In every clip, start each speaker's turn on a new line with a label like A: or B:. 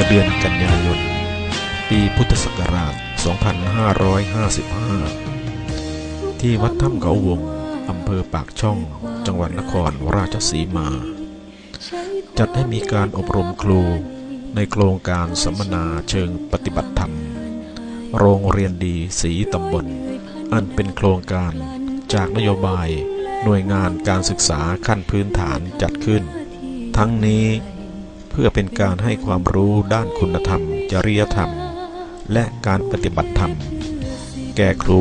A: ่อเดือนกันยายน ปีพุทธศักราช 2555 ที่วัดถ้ำเขาวง อำเภอปากช่อง จังหวัดนครราชสีมา จัดให้มีการอบรมครูในโครงการสัมมนาเชิงปฏิบัติธรรม โรงเรียนดีสีตำบล อันเป็นโครงการจากนโยบายหน่วยงานการศึกษาขั้นพื้นฐานจัดขึ้น ทั้งนี้ เพื่อเป็นการให้ความรู้ด้านคุณธรรม จริยธรรม และการปฏิบัติธรรม แก่ครู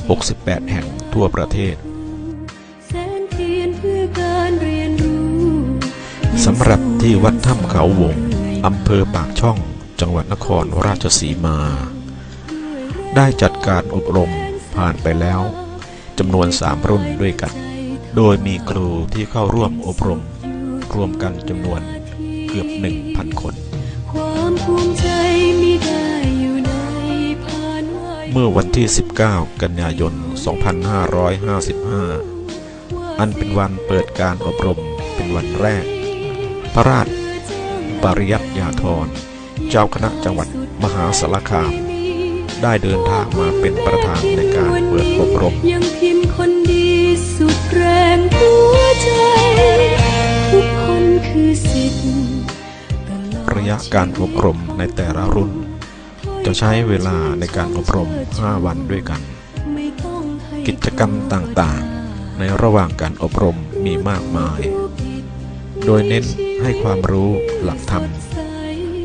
A: 68 แห่งทั่วประเทศ
B: สนเทียนเพื่อการเรียนรู้
A: สำหรับที่วัดถ้ำเขาวงอำเภอปากช่อง จังหวัดนครราชสีมา ได้จัดการอบรมผ่านไปแล้วจำนวนสามรุ่นด้วยกัน โดยมีครูที่เข้าร่วมอบรม รวมกันจำนวน เกือบ 1,000 คน
B: ความภูมิใจมีได้อยู่ในผ่านไหว
A: เมื่อวันที่ 19 กันยายน 2555 อันเป็นวันเปิดการอบรมเป็นวันแรก พระราชปริยัติยาธร เจ้าคณะจังหวัดมหาสารคาม ได้เดินทางมาเป็นประธานในการเปิดอบรม
B: ยังพิมพ์คนดีสุดแรง
A: ยะการอบรมในแต่ละรุ่น จะใช้เวลาในการอบรม 5 วันด้วยกัน กิจกรรมต่างๆ ในระหว่างการอบรมมีมากมาย โดยเน้นให้ความรู้หลักธรรม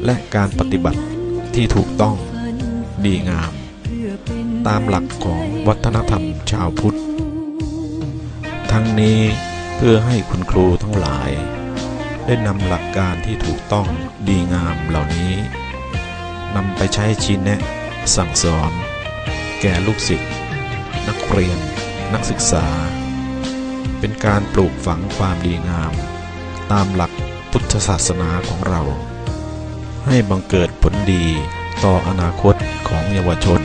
A: และการปฏิบัติที่ถูกต้องดีงาม ตามหลักของวัฒนธรรมชาวพุทธ ทั้งนี้เพื่อให้คุณครูทั้งหลาย ได้นำหลักการที่ถูกต้องดีงามเหล่านี้นำไปใช้ชี้แนะ สั่งสอน แก่ลูกศิษย์นักเรียน นักศึกษา เป็นการปลูกฝังความดีงาม ตามหลักพุทธศาสนาของเรา ให้บังเกิดผลดีต่ออนาคตของเยาวชน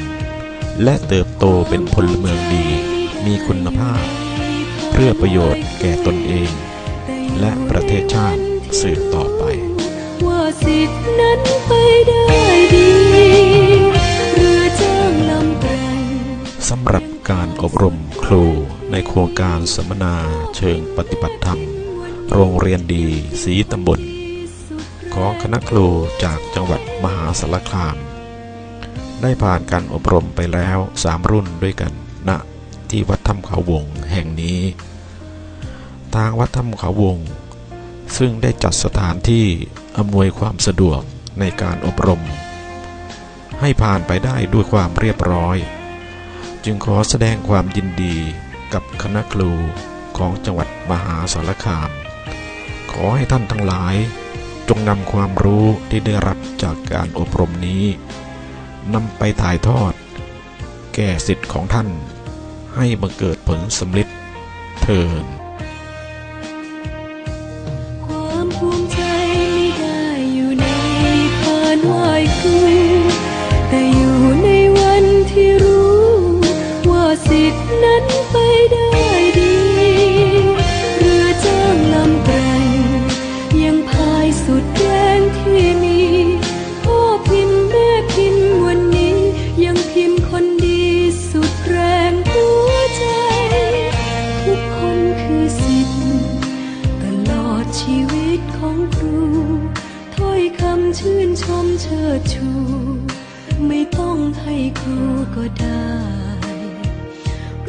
A: และเติบโตเป็นพลเมืองดี มีคุณภาพ เพื่อประโยชน์แก่ตนเอง และประเทศชาติ สืบต่อไป
B: ว่าสิทธินั้นไปได้ดีเรือจ้างลำแตรง
A: สำหรับการอบรมครูในโครงการสัมมนาเชิงปฏิบัติธรรม โรงเรียนดีสีตำบล ของคณะครูจากจังหวัดมหาสารคาม ได้ผ่านการอบรมไปแล้วสามรุ่นด้วยกันณที่วัดถ้ำเขาวงแห่งนี้ ทางวัดถ้ำเขาวง ซึ่งได้จัดสถานที่อำนวยความสะดวกในการอบรม ให้ผ่านไปได้ด้วยความเรียบร้อย จึงขอแสดงความยินดีกับคณะครูของจังหวัดมหาสารคาม ขอให้ท่านทั้งหลายจงนำความรู้ที่ได้รับจากการอบรมนี้นำไปถ่ายทอด แก่สิทธิ์ของท่าน ให้บังเกิดผลสำลิดเทิน
B: นั้นไปได้ดี เรือจ้างลำแกร่งยังพายสุดแรงที่มี พ่อพิมพ์แม่พิมพ์วันนี้ ยังพิมพ์คนดีสุดแรงหัวใจ ทุกคนคือสิทธิ์ตลอดชีวิตของครู ถ้อยคำชื่นชมเชิดชู ไม่ต้องให้ครูก็ได้